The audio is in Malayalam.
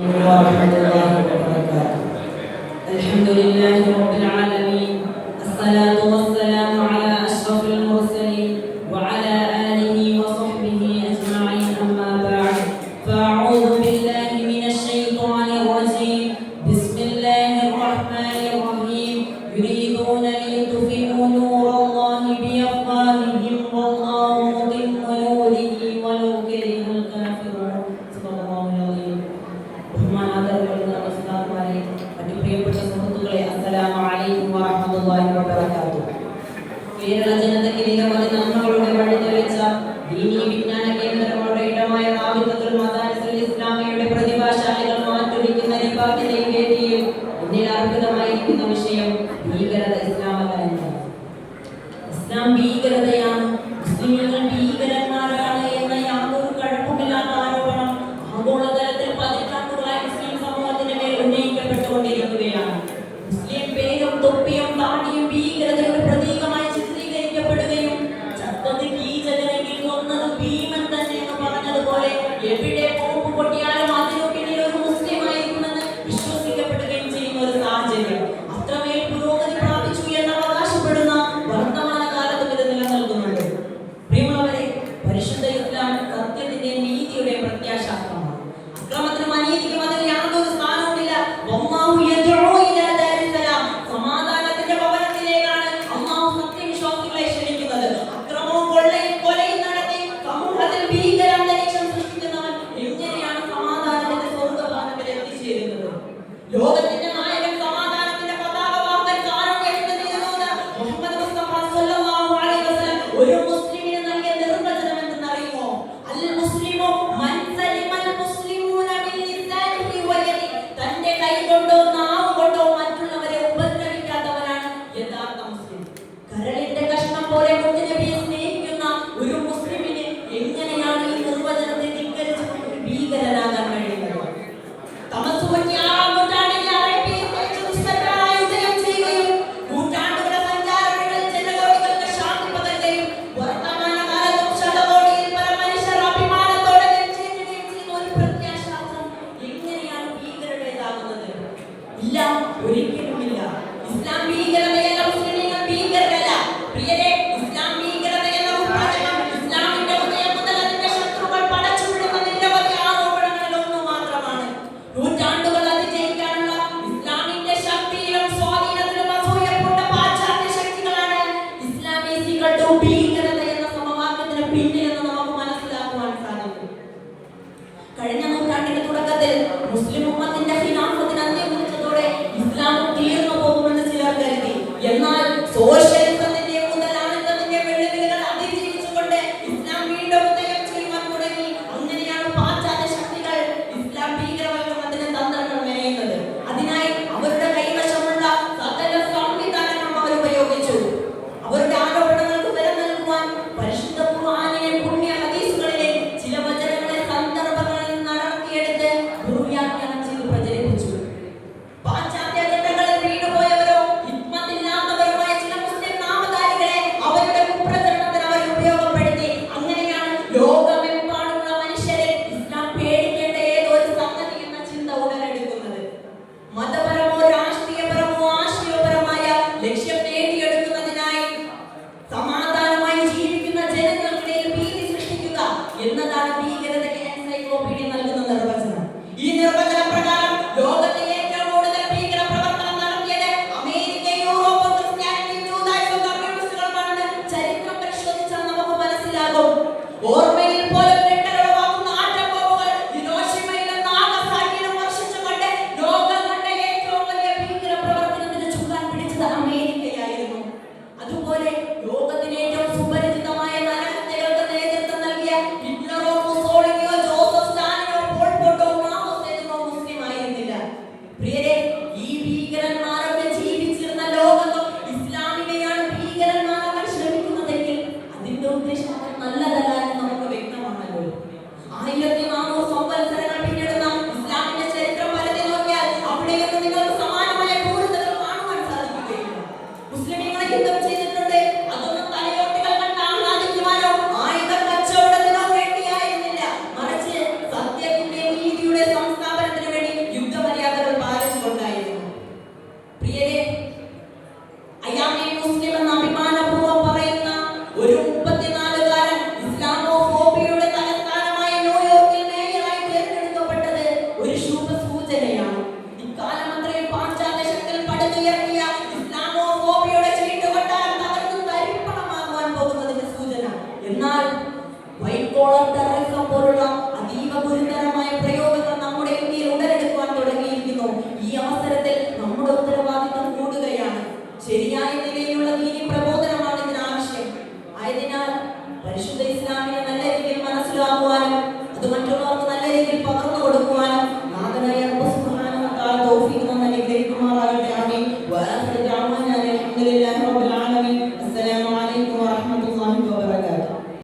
ورحمة الله وبركاته الحمد وعلى آله وصحبه أجمعين. കേരള ജനത കിരീടമതി നന്മകളുടെ വഴി തെളിച്ച വിജ്ഞാന കേന്ദ്രങ്ങളുടെ ഇടമായ പ്രതിഭാശാലികൾ മാറ്റുരിക്കുന്ന നിപ്പാക്കിന്റെ വേദിയിൽ വിഷയം ഭീകരത ഇസ്ലാമത ഇസ്ലാം ഭീകരതയാണ് Karena ജനങ്ങൾക്കിടയിൽ ഭീതി സൃഷ്ടിക്കുക എന്നതാണ് ಮತ್ತೊಂದು